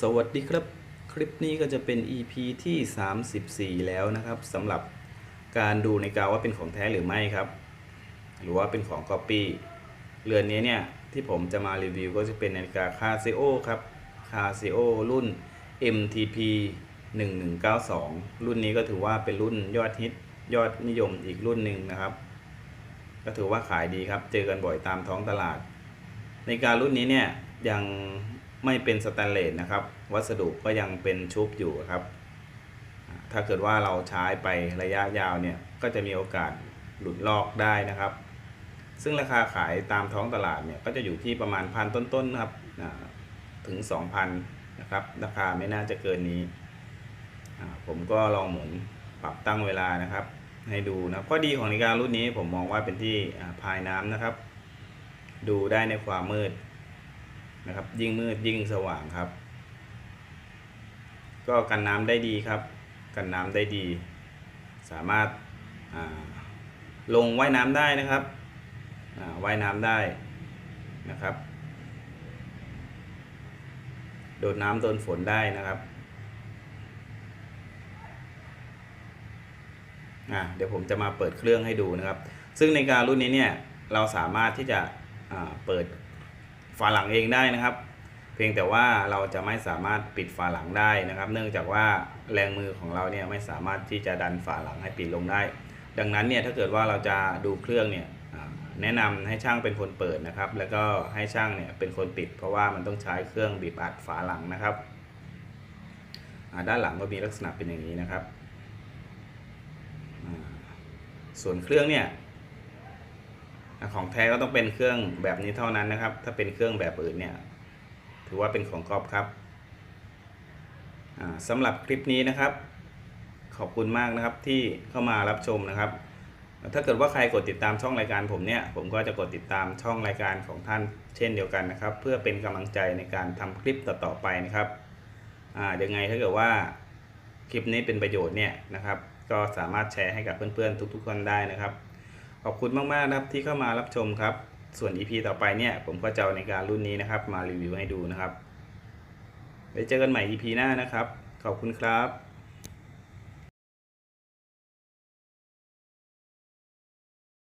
สวัสดีครับ คลิปนี้ก็จะเป็น EP ที่ 34 แล้วนะครับสำหรับการดูในกาว่าเป็นของแท้หรือไม่ครับ หรือว่าเป็นของ Copy เรือนนี้เนี่ย ที่ผมจะมารีวิวก็จะเป็นนาฬิกา Casio ครับ Casio รุ่น MTP 1192 รุ่นนี้ก็ถือว่าเป็นรุ่นยอดฮิตยอดนิยมอีกรุ่นหนึ่งนะครับ ก็ถือว่าขายดีครับ เจอกันบ่อยตามท้องตลาด ในการรุ่นนี้เนี่ยยัง ไม่เป็นสแตนเลสนะครับ วัสดุก็ยังเป็นชุบอยู่ครับ ถ้าเกิดว่าเราใช้ไประยะยาวเนี่ยก็จะมีโอกาสหลุดลอกได้นะครับ ซึ่งราคาขายตามท้องตลาดเนี่ยก็จะอยู่ที่ประมาณพันต้นๆนะครับถึง 2,000นะครับราคาไม่น่าจะเกินนี้ ผมก็ลองหมุนปรับตั้งเวลานะครับ ให้ดูนะข้อดีของนาฬิการุ่นนี้ผมมองว่าเป็นที่พายน้ำนะครับ ดูได้ในความมืด นะครับ ยิ่งมืดยิ่งสว่างครับ ก็กันน้ำได้ดีครับ กันน้ำได้ดี สามารถาลงว่ายน้ำได้นะครับว่ายน้ำได้นะครับ โดนน้ำโดนฝนได้นะครับเดี๋ยวผมจะมาเปิดเครื่องให้ดูนะครับ ซึ่งในการรุ่นนี้เนี่ยเราสามารถที่จะเปิด ฝาหลังเองได้นะครับ เพียงแต่ว่าเราจะไม่สามารถปิดฝาหลังได้นะครับ เนื่องจากว่าแรงมือของเราเนี่ยไม่สามารถที่จะดันฝาหลังให้ปิดลงได้ ดังนั้นเนี่ยถ้าเกิดว่าเราจะดูเครื่องเนี่ยแนะนำให้ช่างเป็นคนเปิดนะครับ แล้วก็ให้ช่างเนี่ยเป็นคนปิด เพราะว่ามันต้องใช้เครื่องบีบอัดฝาหลังนะครับด้านหลังก็มีลักษณะเป็นอย่างนี้นะครับ ส่วนเครื่องเนี่ย ของแท้ก็ต้องเป็นเครื่องแบบนี้เท่านั้นนะครับ ถ้าเป็นเครื่องแบบอื่นเนี่ย ถือว่าเป็นของกอบครับสำหรับคลิปนี้นะครับ ขอบคุณมากนะครับที่เข้ามารับชมนะครับ ถ้าเกิดว่าใครกดติดตามช่องรายการผมเนี่ย ผมก็จะกดติดตามช่องรายการของท่านเช่นเดียวกันนะครับ เพื่อเป็นกำลังใจในการทำคลิปต่อๆไปนะครับอ่ายังไงถ้าเกิดว่าคลิปนี้เป็นประโยชน์เนี่ยนะครับ ก็สามารถแชร์ให้กับเพื่อนๆทุกๆคนได้นะครับ ขอบคุณมากๆนะครับที่เข้ามารับชมครับ ส่วน EP ต่อไปเนี่ยผมก็จะเอาในการรุ่นนี้นะครับ มารีวิวให้ดูนะครับไว้เจอกันใหม่ EP หน้านะครับ ขอบคุณครับ